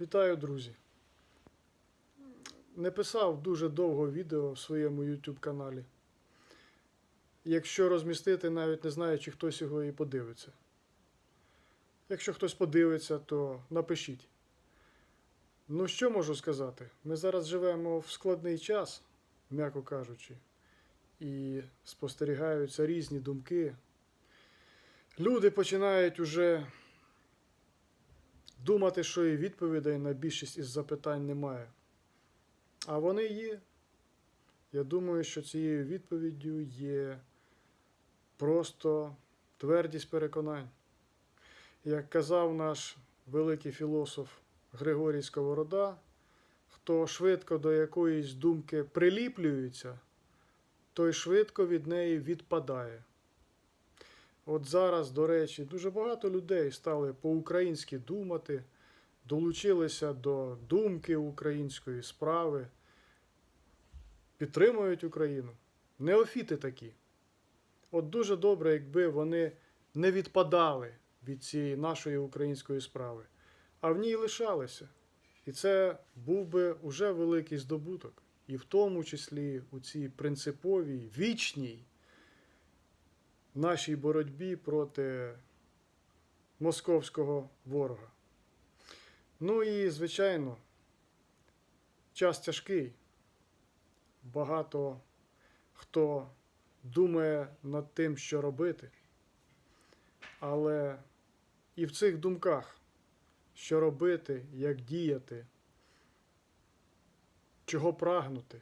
Вітаю, друзі. Не писав дуже довго відео в своєму YouTube каналі. Якщо розмістити, навіть не знаю, чи хтось його і подивиться. Якщо хтось подивиться, то напишіть. Ну, що можу сказати? Ми зараз живемо в складний час, м'яко кажучи, і спостерігаються різні думки. Люди починають уже думати, що і відповідей на більшість із запитань немає. А вони є. Я думаю, що цією відповіддю є просто твердість переконань. Як казав наш великий філософ Григорій Сковорода, хто швидко до якоїсь думки приліплюється, той швидко від неї відпадає. От зараз, до речі, дуже багато людей стали по-українськи думати, долучилися до думки української справи, підтримують Україну. Неофіти такі. От дуже добре, якби вони не відпадали від цієї нашої української справи, а в ній лишалися. І це був би уже великий здобуток. І в тому числі у цій принциповій, вічній нашій боротьбі проти московського ворога. Ну і, звичайно, час тяжкий. Багато хто думає над тим, що робити. Але і в цих думках, що робити, як діяти, чого прагнути,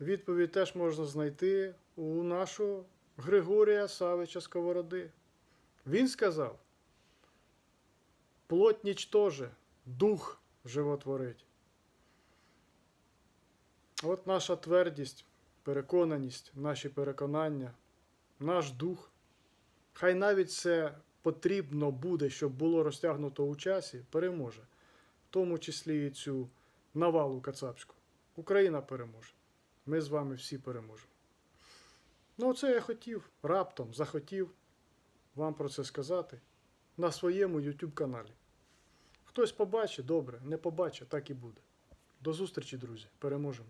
відповідь теж можна знайти у нашого Григорія Савича Сковороди. Він сказав: плоть нічтоже, дух животворить. От наша твердість, переконаність, наші переконання, наш дух. Хай навіть це потрібно буде, щоб було розтягнуто у часі, переможе, в тому числі і цю навалу кацапську. Україна переможе. Ми з вами всі переможемо. Ну, це я хотів, раптом захотів вам про це сказати на своєму YouTube каналі. Хтось побачить, добре, не побачить, так і буде. До зустрічі, друзі. Переможемо.